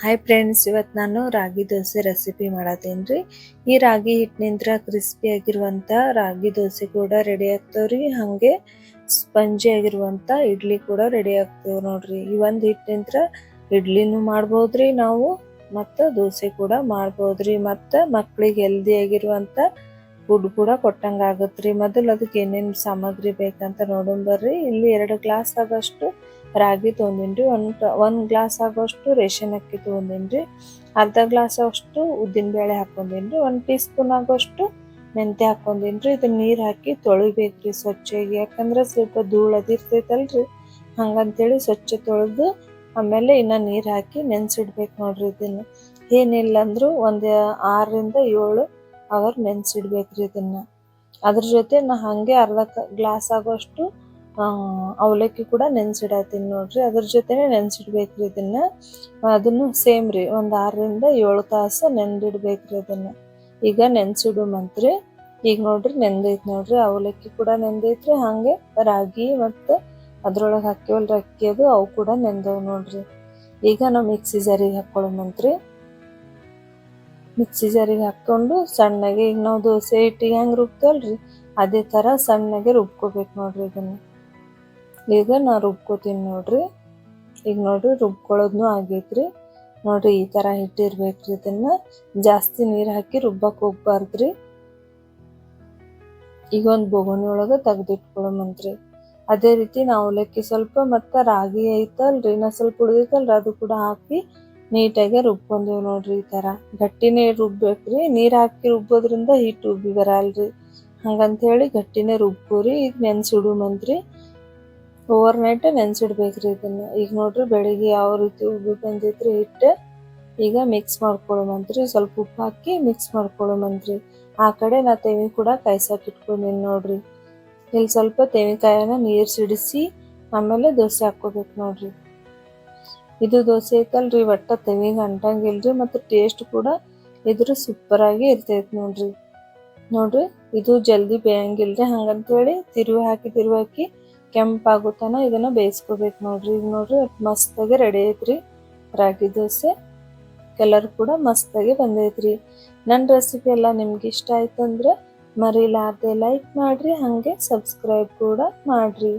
Hi friends ಇವತ್ತು ನಾನು ರಾಗಿ dosa recipe ಮಾಡತ್ತೇನೆ ರೀ ಈ ರಾಗಿ ಹಿಟ್ಟಿನಿಂದ ಕ್ರಿಸ್ಪಿ ಆಗಿರುವಂಥ ರಾಗಿ ದೋಸೆ ಕೂಡ ರೆಡಿ ಆಗ್ತಾವ್ರಿ. ಹಾಗೆ ಸ್ಪಂಜಿ ಆಗಿರುವಂಥ ಇಡ್ಲಿ ಕೂಡ ರೆಡಿ ಆಗ್ತೇವೆ ನೋಡ್ರಿ. ಈ ಒಂದು ಹಿಟ್ಟಿನಿಂದ ಇಡ್ಲಿನೂ ಮಾಡ್ಬೋದ್ರಿ ನಾವು, ಮತ್ತು ದೋಸೆ ಕೂಡ ಮಾಡ್ಬೋದ್ರಿ. ಮತ್ತು ಮಕ್ಳಿಗೆ ಹೆಲ್ದಿ ಆಗಿರುವಂಥ ಫುಡ್ ಕೂಡ ಕೊಟ್ಟಂಗೆ ಆಗತ್ರಿ. ಮೊದಲು ಅದಕ್ಕೆ ಏನೇನು ಸಾಮಗ್ರಿ ಬೇಕಂತ ನೋಡೋಣ ಬರ್ರಿ. ಇಲ್ಲಿ ಎರಡು ಗ್ಲಾಸ್ ಆಗಷ್ಟು ರಾಗಿ ತೊಗೊಂಡಿನ್ರಿ. ಒಂದು ಒಂದು ಗ್ಲಾಸ್ ಆಗೋಷ್ಟು ರೇಷನ್ ಅಕ್ಕಿ ತೊಗೊಂಡಿನ್ರಿ. ಅರ್ಧ ಗ್ಲಾಸ್ ಅಷ್ಟು ಉದ್ದಿನ ಬೇಳೆ ಹಾಕೊಂಡಿನ್ರಿ. ಒಂದು ಟೀ ಸ್ಪೂನ್ ಆಗೋಷ್ಟು ಮೆಂತ್ಯ ಹಾಕೊಂಡಿನ್ರಿ. ಇದನ್ನ ನೀರು ಹಾಕಿ ತೊಳಿಬೇಕ್ರಿ ಸ್ವಚ್ಛಗೆ. ಯಾಕಂದ್ರೆ ಸ್ವಲ್ಪ ಧೂಳು ಅದಿರ್ತೈತಲ್ರಿ ಹಂಗಂತೇಳಿ ಸ್ವಚ್ಛ ತೊಳೆದು ಆಮೇಲೆ ಇನ್ನ ನೀರು ಹಾಕಿ ನೆನ್ಸಿಡ್ಬೇಕು ನೋಡ್ರಿ ಇದನ್ನ. ಏನಿಲ್ಲ ಅಂದ್ರೂ ಒಂದು ಆರರಿಂದ ಏಳು ಅವರ್ ನೆನೆಸಿಡ್ಬೇಕ್ರಿ ಇದನ್ನ. ಅದ್ರ ಜೊತೆ ನಾ ಹಂಗೆ ಅರ್ಧ ಗ್ಲಾಸ್ ಆಗೋಷ್ಟು ಅವಲಕ್ಕಿ ಕೂಡ ನೆನೆಸಿಡತ್ತೀನಿ ನೋಡ್ರಿ. ಅದ್ರ ಜೊತೆನೆ ನೆನೆಸಿಡ್ಬೇಕ್ರಿ ಇದನ್ನ. ಅದನ್ನು ಸೇಮ್ ರೀ ಒಂದ್ ಆರರಿಂದ ಏಳು ತಾಸು ನೆಂದಿಡ್ಬೇಕ್ರಿ ಅದನ್ನ ಈಗ ನೆನ್ಸಿಡೋ ಮಂತ್ರಿ. ಈಗ ನೋಡ್ರಿ ನೆಂದೈತಿ ನೋಡ್ರಿ. ಅವಲಕ್ಕಿ ಕೂಡ ನೆಂದೈತ್ರಿ. ಹಂಗೆ ರಾಗಿ ಮತ್ತು ಅದ್ರೊಳಗೆ ಹಾಕಿವಲ್ರಿ ಅಕ್ಕಿ ಅದು, ಅವು ಕೂಡ ನೆಂದವು ನೋಡ್ರಿ. ಈಗ ನಾವು ಮಿಕ್ಸಿ ಜಾರಿಗೆ ಹಾಕೊಳ್ಳೋಮಂತ್ರಿ ಮಿಕ್ಸಿ ಹಾಕ್ಕೊಂಡು ಸಣ್ಣಗೆ ಈಗ ನಾವು ದೋಸೆ ಹಿಟ್ಟಿಗೆ ಹೆಂಗೆ ರುಬ್ತೇವಲ್ರಿ ಅದೇ ಥರ ಸಣ್ಣಗೆ ರುಬ್ಕೋಬೇಕು ನೋಡ್ರಿ ಇದನ್ನು. ಈಗ ನಾ ರುಬ್ಕೋತೀನಿ ನೋಡ್ರಿ. ಈಗ ನೋಡ್ರಿ ರುಬ್ಕೊಳ್ಳೋದ್ನು ಆಗೈತ್ರಿ. ನೋಡ್ರಿ ಈ ಥರ ಹಿಟ್ಟಿರ್ಬೇಕ್ರಿ ಇದನ್ನು. ಜಾಸ್ತಿ ನೀರು ಹಾಕಿ ರುಬ್ಬಕ್ಕೆ ಹೋಗ್ಬಾರ್ದ್ರಿ. ಈಗ ಒಂದು ಬೊಗಣಿ ಒಳಗೆ ತೆಗ್ದಿಟ್ಕೊಳ್ಳೋಮಂತ್ರಿ ಅದೇ ರೀತಿ ನಾವು ಅವಲಕ್ಕಿ ಸ್ವಲ್ಪ ಮತ್ತು ರಾಗಿ ಐತಲ್ರಿ. ನಾ ಸ್ವಲ್ಪ ಉಳಿದೈತಲ್ರಿ ಅದು ಕೂಡ ಹಾಕಿ ನೀಟಾಗಿ ರುಬ್ಕೊಂಡೇವ್ ನೋಡ್ರಿ ಈ ತರ. ಗಟ್ಟಿನೇ ರುಬ್ಬೇಕ್ರಿ. ನೀರ್ ಹಾಕಿ ರುಬ್ಬೋದ್ರಿಂದ ಹಿಟ್ಟು ಉಬ್ಬಿ ಬರಲ್ರಿ. ಹಂಗಂತ ಹೇಳಿ ಗಟ್ಟಿನೇ ರುಬ್ಬೋರಿ. ಈಗ ನೆನ್ಸಿಡು ಮಂತ್ರಿ ಓವರ್ ನೈಟ್ ನೆನ್ಸಿಡ್ಬೇಕ್ರಿ ಇದನ್ನ. ಈಗ ನೋಡ್ರಿ ಬೆಳಿಗ್ಗೆ ಯಾವ ರೀತಿ ಉಬ್ಬಿ ಬಂದೈತ್ರಿ ಹಿಟ್ಟು. ಈಗ ಮಿಕ್ಸ್ ಮಾಡ್ಕೊಳ್ಳೋಮಂತ್ರಿ ಸ್ವಲ್ಪ ಉಪ್ಪು ಹಾಕಿ ಮಿಕ್ಸ್ ಮಾಡ್ಕೊಳ್ಳೋಮಂತ್ರಿ ಆ ಕಡೆ ನಾ ತೆವಿ ಕೂಡ ಕಾಯ್ಸಕ್ ಇಟ್ಕೊಂಡಿನಿ ನೋಡ್ರಿ. ಇಲ್ಲಿ ಸ್ವಲ್ಪ ತೆವಿಕಾಯನ್ನ ನೀರ್ ಸಿಡಿಸಿ ಆಮೇಲೆ ದೋಸೆ ಹಾಕೋಬೇಕು ನೋಡ್ರಿ. ಇದು ದೋಸೆ ಐತಲ್ರಿ, ಒಟ್ಟ ತೆವಿಗೆ ಅಂಟಂಗಿಲ್ರಿ ಮತ್ತು ಟೇಸ್ಟ್ ಕೂಡ ಇದ್ರ ಸೂಪರ್ ಆಗಿ ಇರ್ತೈತಿ ನೋಡ್ರಿ. ನೋಡ್ರಿ, ಇದು ಜಲ್ದಿ ಬೇಯಂಗಿಲ್ರಿ, ಹಂಗಂತೇಳಿ ತಿರುವಿ ಹಾಕಿ ತಿರುವಿ ಹಾಕಿ ಕೆಂಪಾಗೋ ತನ ಇದನ್ನ ಬೇಯಿಸ್ಕೋಬೇಕು ನೋಡ್ರಿ. ಈಗ ನೋಡ್ರಿ, ಮಸ್ತಾಗಿ ರೆಡಿ ಐತ್ರಿ ರಾಗಿ ದೋಸೆ. ಕಲರ್ ಕೂಡ ಮಸ್ತಾಗಿ ಬಂದೈತ್ರಿ. ನನ್ನ ರೆಸಿಪಿ ಎಲ್ಲ ನಿಮ್ಗೆ ಇಷ್ಟ ಆಯ್ತು ಅಂದ್ರೆ ಮರಿಲಾರ್ದೆ ಲೈಕ್ ಮಾಡ್ರಿ, ಹಂಗೆ ಸಬ್ಸ್ಕ್ರೈಬ್ ಕೂಡ ಮಾಡ್ರಿ.